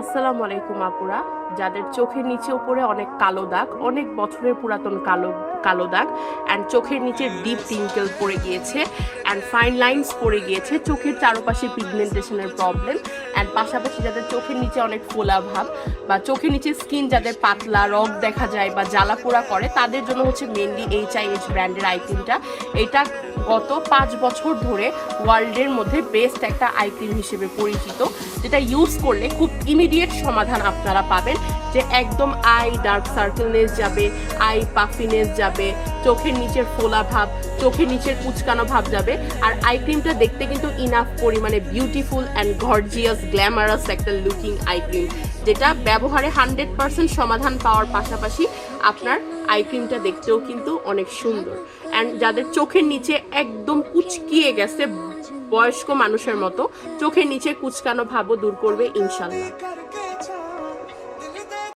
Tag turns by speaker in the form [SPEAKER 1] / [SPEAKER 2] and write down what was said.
[SPEAKER 1] আসসালামু আলাইকুম, আপুরা। যাদের চোখের নিচে উপরে অনেক কালো দাগ, অনেক বছরের পুরাতন কালো কালো দাগ অ্যান্ড চোখের নিচে ডিপ টিঙ্কেল পড়ে গিয়েছে অ্যান্ড ফাইন লাইন্স পড়ে গিয়েছে, চোখের চারপাশে পিগমেন্টেশনের প্রবলেম অ্যান্ড পাশাপাশি যাদের চোখের নিচে অনেক ফোলা ভাব, বা চোখের নিচে স্কিন যাদের পাতলা রগ দেখা যায়, বা জ্বালা পোড়া করে, তাদের জন্য হচ্ছে মেনলি এইচ আই এইচ ব্র্যান্ডের আই ক্রিমটা এটা গত পাঁচ বছর ধরে ওয়ার্ল্ডের মধ্যে বেস্ট একটা আই ক্রিম হিসেবে পরিচিত, যেটা ইউজ করলে খুব ইমিডিয়েট সমাধান আপনারা পাবেন, যে একদম আই ডার্ক সার্কেলনেস যাবে আই পাফিনেস যাবে, চোখের নিচের ফোলা ভাব, চোখের নিচের কুচকানো ভাব যাবে। আর আই ক্রিমটা দেখতে কিন্তু ইনাফ পরিমাণে বিউটিফুল অ্যান্ড গর্জিয়াস গ্ল্যামারাস একটা লুকিং আই ক্রিম যেটা ব্যবহারে হান্ড্রেড পার্সেন্ট সমাধান পাওয়ার পাশাপাশি আপনার আই ক্রিমটা দেখতেও কিন্তু অনেক সুন্দর। অ্যান্ড যাদের চোখের নিচে একদম কুচকিয়ে গেছে বয়স্ক মানুষের মতো, চোখের নিচে কুচকানো ভাবও দূর করবে ইনশাল্লাহ।